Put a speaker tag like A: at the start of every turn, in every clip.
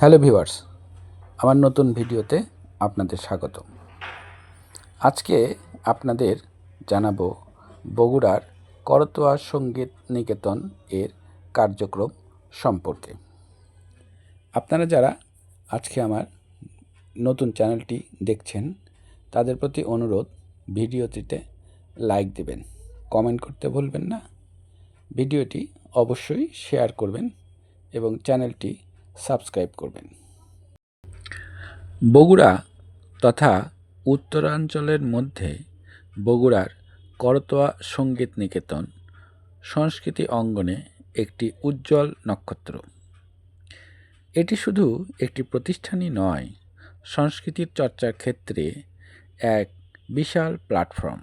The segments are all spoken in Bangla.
A: হ্যালো ভিউয়ার্স, আমার নতুন ভিডিওতে আপনাদের স্বাগত আজকে আপনাদের জানাব বগুড়ার করতোয়া সংগীত নিকেতন এর কার্যক্রম সম্পর্কে। আপনারা যারা আজকে আমার নতুন চ্যানেলটি দেখছেন, তাদের প্রতি অনুরোধ, ভিডিওটিতে লাইক দেবেন, কমেন্ট করতে ভুলবেন না। ভিডিওটি অবশ্যই শেয়ার করবেন এবং চ্যানেলটি সাবস্ক্রাইব করবেন। বগুড়া তথা উত্তরাঞ্চলের মধ্যে বগুড়ার করতোয়া সংগীত নিকেতন সংস্কৃতি অঙ্গনে একটি উজ্জ্বল নক্ষত্র। এটি শুধু একটি প্রতিষ্ঠানই নয়, সংস্কৃতির চর্চার ক্ষেত্রে এক বিশাল প্ল্যাটফর্ম।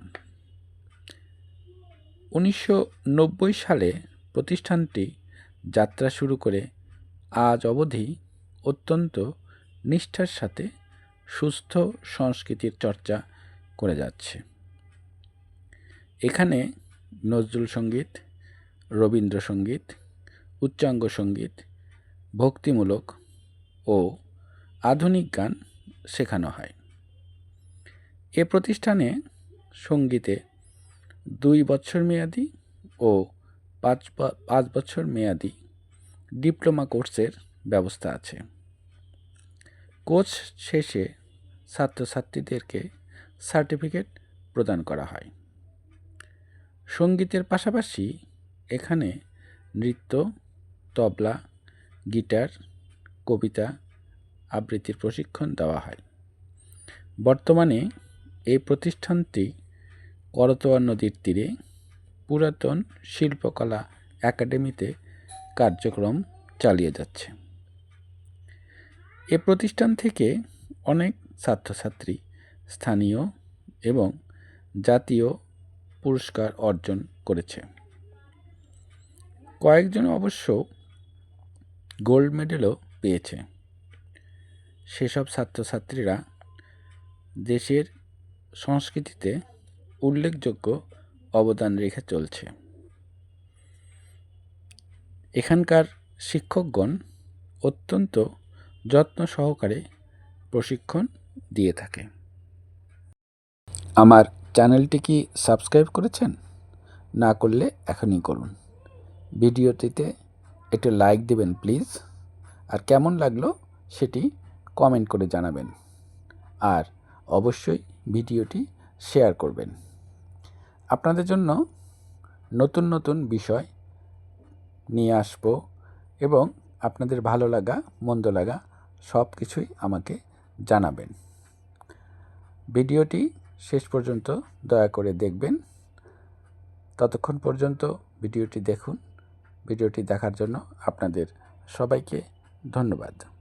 A: উনিশশো নব্বই সালে প্রতিষ্ঠানটি যাত্রা শুরু করে আজ অবধি অত্যন্ত নিষ্ঠার সাথে সুস্থ সংস্কৃতির চর্চা করে যাচ্ছে। এখানে নজরুল সংগীত রবীন্দ্রসঙ্গীত উচ্চাঙ্গ সংগীত, ভক্তিমূলক ও আধুনিক গান শেখানো হয়। এ প্রতিষ্ঠানে সঙ্গীতে দুই বছর মেয়াদি ও পাঁচ পাঁচ বছর মেয়াদি ডিপ্লোমা কোর্সের ব্যবস্থা আছে। কোর্স শেষে ছাত্রছাত্রীদেরকে সার্টিফিকেট প্রদান করা হয়। সঙ্গীতের পাশাপাশি এখানে নৃত্য, তবলা, গিটার, কবিতা আবৃত্তির প্রশিক্ষণ দেওয়া হয়। বর্তমানে এই প্রতিষ্ঠানটি করতোয়া নদীর তীরে পুরাতন শিল্পকলা একাডেমিতে কার্যক্রম চালিয়ে যাচ্ছে। এ প্রতিষ্ঠান থেকে অনেক ছাত্রছাত্রী স্থানীয় এবং জাতীয় পুরস্কার অর্জন করেছে। কয়েকজন অবশ্য গোল্ড মেডেলও পেয়েছে। সেসব ছাত্রছাত্রীরা দেশের সংস্কৃতিতে উল্লেখযোগ্য অবদান রেখে চলছে। এখানকার শিক্ষকগণ অত্যন্ত যত্ন সহকারে প্রশিক্ষণ দিয়ে থাকে। আমার চ্যানেলটি কি সাবস্ক্রাইব করেছেন? না করলে এখনই করুন। ভিডিওটিতে একটু লাইক দেবেন প্লিজ। আর কেমন লাগল সেটি কমেন্ট করে জানাবেন। আর অবশ্যই ভিডিওটি শেয়ার করবেন। আপনাদের জন্য নতুন নতুন বিষয় নিয়ে আসব এবং আপনাদের ভালো লাগা, মন্দ লাগা সব কিছুই আমাকে জানাবেন। ভিডিওটি শেষ পর্যন্ত দয়া করে দেখবেন। ততক্ষণ পর্যন্ত ভিডিওটি দেখুন। ভিডিওটি দেখার জন্য আপনাদের সবাইকে ধন্যবাদ।